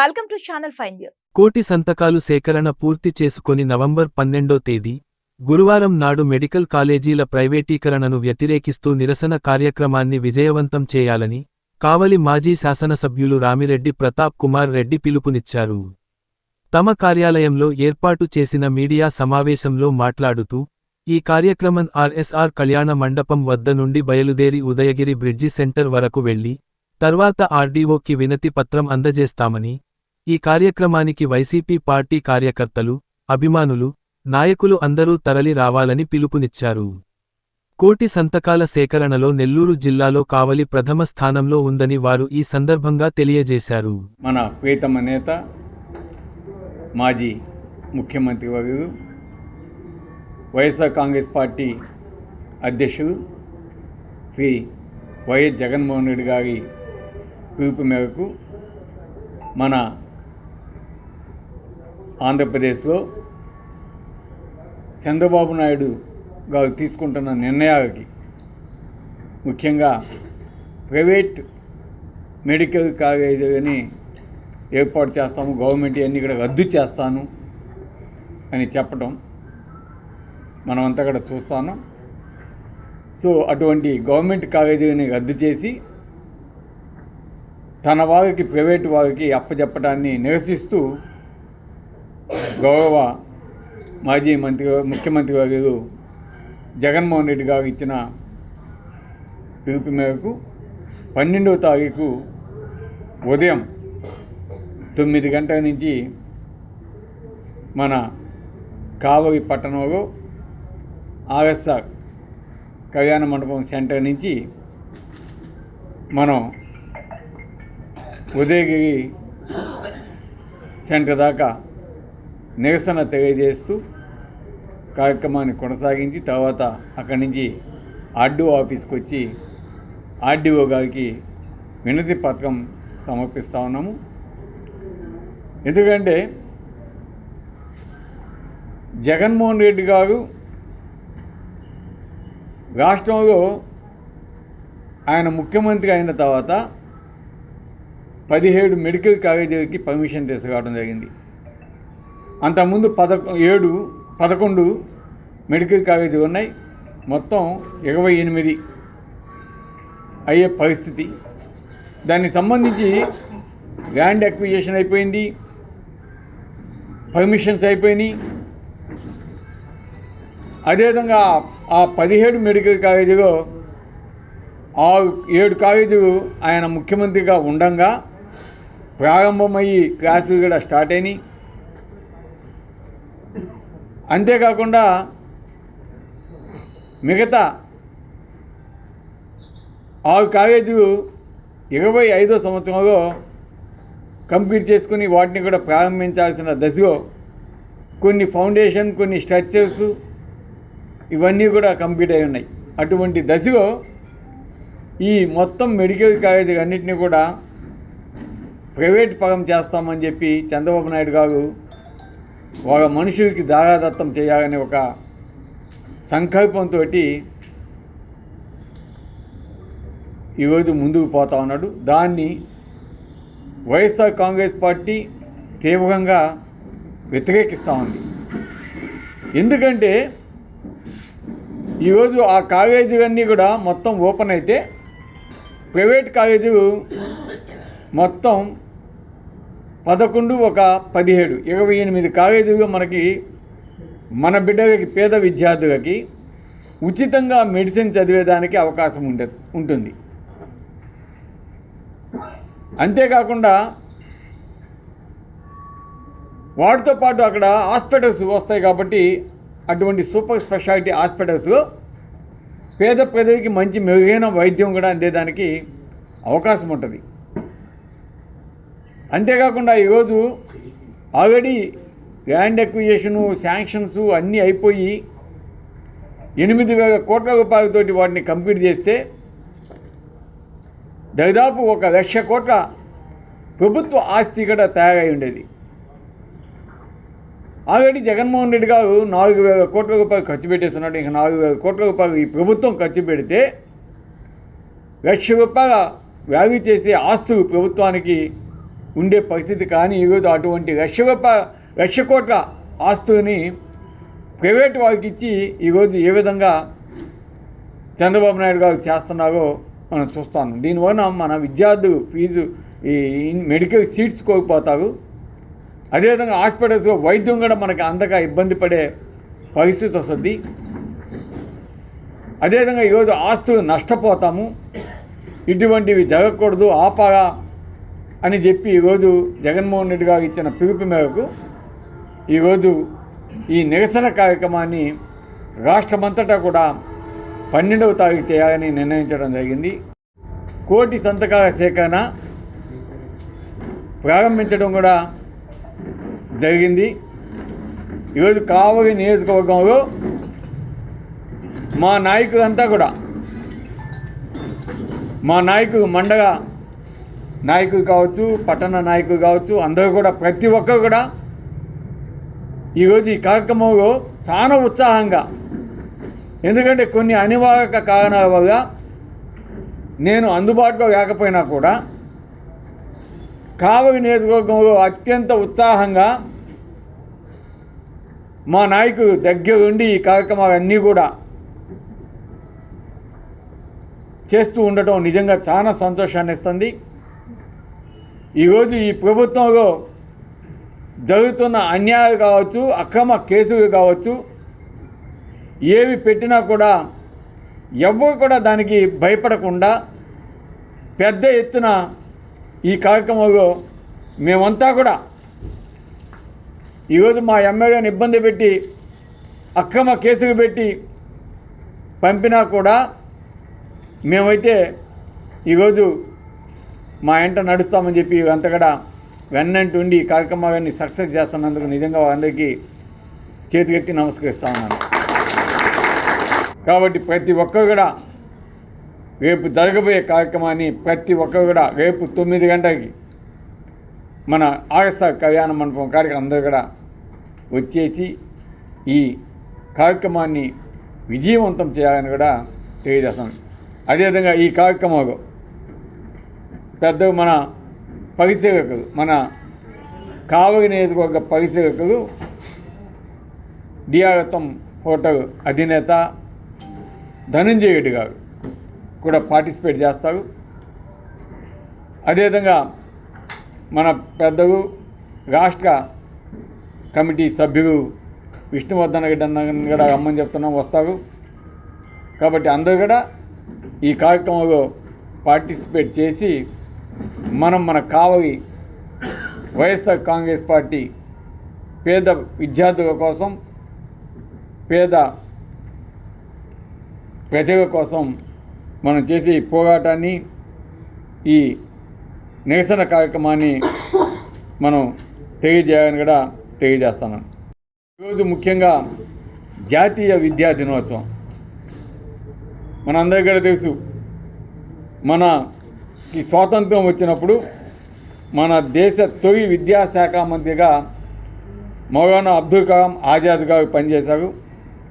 Welcome to channel 5 news కోటి సంతకాలు సేకరణ పూర్తి చేసుకుని నవంబర్ పన్నెండో తేదీ గురువారం నాడు మెడికల్ కాలేజీల ప్రైవేటీకరణను వ్యతిరేకిస్తూ నిరసన కార్యక్రమాన్ని విజయవంతం చేయాలని కావలి మాజీ శాసనసభ్యులు రామిరెడ్డి ప్రతాప్ కుమార్ రెడ్డి పిలుపునిచ్చారు. తమ కార్యాలయంలో ఏర్పాటు చేసిన మీడియా సమావేశంలో మాట్లాడుతూ ఈ కార్యక్రమం ఆర్ఎస్ఆర్ కళ్యాణ మండపం వద్ద నుండి బయలుదేరి ఉదయగిరి బ్రిడ్జి సెంటర్ వరకు వెళ్ళి తర్వాత ఆర్డీఓకి వినతి పత్రం అందజేస్తామని ఈ కార్యక్రమానికి వైసీపీ పార్టీ కార్యకర్తలు అభిమానులు నాయకులు అందరూ తరలి రావాలని పిలుపునిచ్చారు. కోటి సంతకాల సేకరణలో నెల్లూరు జిల్లాలో కావలి ప్రథమ స్థానంలో ఉందని వారు ఈ సందర్భంగా తెలియజేశారు. మన ప్రీతమ నేత మాజీ ముఖ్యమంత్రి వర్యులు వైఎస్ఆర్ కాంగ్రెస్ పార్టీ అధ్యక్షులు శ్రీ వైఎస్ జగన్మోహన్ రెడ్డి గారి పిలుపు మేరకు మన ఆంధ్రప్రదేశ్లో చంద్రబాబు నాయుడు గారు తీసుకుంటున్న నిర్ణయాలకి ముఖ్యంగా ప్రైవేట్ మెడికల్ కాలేజీని ఏర్పాటు చేస్తాము గవర్నమెంట్ అన్నీ ఇక్కడ రద్దు చేస్తాను అని చెప్పడం మనమంతా కూడా చూస్తాను. సో అటువంటి గవర్నమెంట్ కాలేజీని రద్దు చేసి తన వారికి ప్రైవేట్ వారికి అప్పచెప్పడాన్ని నిరసిస్తూ గౌరవ మాజీ మంత్రి ముఖ్యమంత్రి వర్యులు జగన్మోహన్ రెడ్డి గారు ఇచ్చిన పిలుపు మేరకు పన్నెండవ తారీఖు ఉదయం తొమ్మిది గంటల నుంచి మన కావలి పట్టణంలో ఆర్ఎస్ఆర్ కళ్యాణ మండపం సెంటర్ నుంచి మనం ఉదయగిరి సెంటర్ దాకా నిరసన తెలియజేస్తూ కార్యక్రమాన్ని కొనసాగించి తర్వాత అక్కడి నుంచి ఆర్డీఓ ఆఫీస్కి వచ్చి ఆర్డీఓ గారికి వినతి పత్రం సమర్పిస్తా ఉన్నాము. ఎందుకంటే జగన్మోహన్ రెడ్డి గారు రాష్ట్రంలో ఆయన ముఖ్యమంత్రి అయిన తర్వాత పదిహేడు మెడికల్ కాలేజీలకి పర్మిషన్ తీసుకురావడం జరిగింది. అంతకుముందు పదకొ ఏడు పదకొండు మెడికల్ కాలేజీలు ఉన్నాయి. మొత్తం ఇరవై ఎనిమిది అయ్యే పరిస్థితి. దానికి సంబంధించి ల్యాండ్ అక్విజేషన్ అయిపోయింది. పర్మిషన్స్ అయిపోయినాయి. అదేవిధంగా ఆ పదిహేడు మెడికల్ కాలేజీలో ఆరు ఏడు కాలేజీలు ఆయన ముఖ్యమంత్రిగా ఉండంగా ప్రారంభమయ్యి క్లాసులు కూడా స్టార్ట్ అయినాయి. అంతేకాకుండా మిగతా ఆరు కాలేజీలు ఇరవై ఐదో సంవత్సరంలో కంప్లీట్ చేసుకుని వాటిని కూడా ప్రారంభించాల్సిన దశలో కొన్ని ఫౌండేషన్ కొన్ని స్ట్రక్చర్స్ ఇవన్నీ కూడా కంప్లీట్ అయి ఉన్నాయి. అటువంటి దశలో ఈ మొత్తం మెడికల్ కాలేజీ అన్నింటినీ కూడా ప్రైవేట్ పరం చేస్తామని చెప్పి చంద్రబాబు నాయుడు గారు ఒక మనుషులకి దారాదత్తం చేయాలనే ఒక సంకల్పంతో ఈరోజు ముందుకు పోతా ఉన్నాడు. దాన్ని వైఎస్ఆర్ కాంగ్రెస్ పార్టీ తీవ్రంగా వ్యతిరేకిస్తూ ఉంది. ఎందుకంటే ఈరోజు ఆ కాలేజీలన్నీ కూడా మొత్తం ఓపెన్ అయితే ప్రైవేట్ కాలేజీలు మొత్తం పదకొండు ఒక పదిహేడు. ఇరవై ఎనిమిది కాలేజీలు మనకి మన బిడ్డలకి పేద విద్యార్థులకి ఉచితంగా మెడిసిన్ చదివేదానికి అవకాశం ఉండే ఉంటుంది. అంతేకాకుండా వాటితో పాటు అక్కడ హాస్పిటల్స్ వస్తాయి కాబట్టి అటువంటి సూపర్ స్పెషాలిటీ హాస్పిటల్స్ పేద ప్రజలకి మంచి మెరుగైన వైద్యం కూడా అందేదానికి అవకాశం ఉంటుంది. అంతేకాకుండా ఈరోజు ఆల్రెడీ ల్యాండ్ ఎక్విజేషను శాంక్షన్స్ అన్నీ అయిపోయి ఎనిమిది వేల కోట్ల రూపాయలతోటి వాటిని కంప్లీట్ చేస్తే దాదాపు ఒక లక్ష కోట్ల ప్రభుత్వ ఆస్తి కూడా తయారై ఉండేది. ఆల్రెడీ జగన్మోహన్ రెడ్డి గారు నాలుగు వేల కోట్ల రూపాయలు ఖర్చు పెట్టేస్తున్నాడు. ఇంకా నాలుగు వేల కోట్ల రూపాయలు ఈ ప్రభుత్వం ఖర్చు పెడితే లక్ష రూపాయల వ్యాల్యూ చేసే ఆస్తులు ప్రభుత్వానికి ఉండే పరిస్థితి కానీ ఈరోజు అటువంటి లక్ష రూపాయ లక్ష కోట్ల ఆస్తుని ప్రైవేట్ వారికి ఇచ్చి ఈరోజు ఏ విధంగా చంద్రబాబు నాయుడు గారు చేస్తున్నారో మనం చూస్తాను. దీనివల్ల మన విద్యార్థులు ఫీజు ఈ మెడికల్ సీట్స్ కోల్పోతారు. అదేవిధంగా హాస్పిటల్స్లో వైద్యం కూడా మనకి అంతగా ఇబ్బంది పడే పరిస్థితి వస్తుంది. అదేవిధంగా ఈరోజు ఆస్తులు నష్టపోతాము. ఇటువంటివి జరగకూడదు. ఆపగా అని చెప్పి ఈరోజు జగన్మోహన్ రెడ్డి గారు ఇచ్చిన పిలుపు మేరకు ఈరోజు ఈ నిరసన కార్యక్రమాన్ని రాష్ట్రమంతటా కూడా పన్నెండవ తారీఖు చేయాలని నిర్ణయించడం జరిగింది. కోటి సంతకాల సేకరణ ప్రారంభించడం కూడా జరిగింది. ఈరోజు కావలి నియోజకవర్గంలో మా నాయకులంతా కూడా మా నాయకులు మండగా నాయకులు కావచ్చు పట్టణ నాయకులు కావచ్చు అందరూ కూడా ప్రతి ఒక్కరు కూడా ఈరోజు ఈ కార్యక్రమంలో చాలా ఉత్సాహంగా ఎందుకంటే కొన్ని అనివార్య కారణాల వల్ల నేను అందుబాటులో లేకపోయినా కూడా కావలి నియోజకవర్గంలో అత్యంత ఉత్సాహంగా మా నాయకుడు దగ్గరుండి ఈ కార్యక్రమాలన్నీ కూడా చేస్తూ ఉండటం నిజంగా చాలా సంతోషాన్ని ఇస్తుంది ఈరోజు ఈ ప్రభుత్వంలో జరుగుతున్న అన్యాయాలు కావచ్చు అక్రమ కేసులు కావచ్చు ఏవి పెట్టినా కూడా ఎవరు కూడా దానికి భయపడకుండా పెద్ద ఎత్తున ఈ కార్యక్రమంలో మేమంతా కూడా ఈరోజు మా ఎమ్మెల్యేని ఇబ్బంది పెట్టి అక్రమ కేసులు పెట్టి పంపినా కూడా మేమైతే ఈరోజు మా ఎంట నడుస్తామని చెప్పి అంతా కూడా వెన్నంటుండి కార్యక్రమ గారిని సక్సెస్ చేస్తున్నందుకు నిజంగా అందరికీ చేతికెత్తి నమస్కరిస్తా ఉన్నాను. కాబట్టి ప్రతి ఒక్కరు కూడా రేపు జరగబోయే కార్యక్రమాన్ని ప్రతి ఒక్కరు కూడా రేపు తొమ్మిది గంటలకి మన ఆర్ఎస్ఆర్ కళ్యాణ మండపం కాడికి అందరూ కూడా వచ్చేసి ఈ కార్యక్రమాన్ని విజయవంతం చేయాలని కూడా తెలియజేస్తాను. అదేవిధంగా ఈ కార్యక్రమంలో పెద్ద మన పరిశీలకులు మన కావలి నియోజకవర్గ పరిశీలకులు డిఆర్ఎత్తం హోటల్ అధినేత ధనంజయ రెడ్డి గారు కూడా పార్టిసిపేట్ చేస్తారు. అదేవిధంగా మన పెద్దలు రాష్ట్ర కమిటీ సభ్యులు విష్ణువర్ధన్ రెడ్డి అన్న కూడా రమ్మని చెప్తున్నాం వస్తారు. కాబట్టి అందరూ కూడా ఈ కార్యక్రమంలో పార్టిసిపేట్ చేసి మనం మన కావలి వైఎస్ఆర్ కాంగ్రెస్ పార్టీ పేద విద్యార్థుల కోసం పేద ప్రజల కోసం మనం చేసే ఈ పోరాటాన్ని ఈ నిరసన కార్యక్రమాన్ని మనం తెలియజేయాలని కూడా తెలియజేస్తున్నాను. ఈరోజు ముఖ్యంగా జాతీయ విద్యా దినోత్సవం. మనందరికీ కూడా తెలుసు మన ఈ స్వాతంత్రం వచ్చినప్పుడు మన దేశ తొలి విద్యాశాఖ మంత్రిగా మౌలానా అబ్దుల్ కలాం ఆజాద్ గారు పనిచేశారు.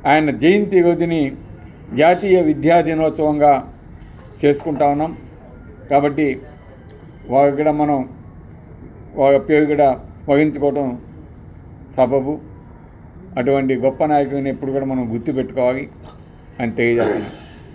ఆయన జయంతి రోజుని జాతీయ విద్యా దినోత్సవంగా చేసుకుంటా ఉన్నాం. కాబట్టి వారి కూడా మనం వారి పేరు కూడా స్మరించుకోవటం సబబు. అటువంటి గొప్ప నాయకుడిని ఎప్పుడు కూడా మనం గుర్తుపెట్టుకోవాలి అని తెలియజేస్తున్నాం.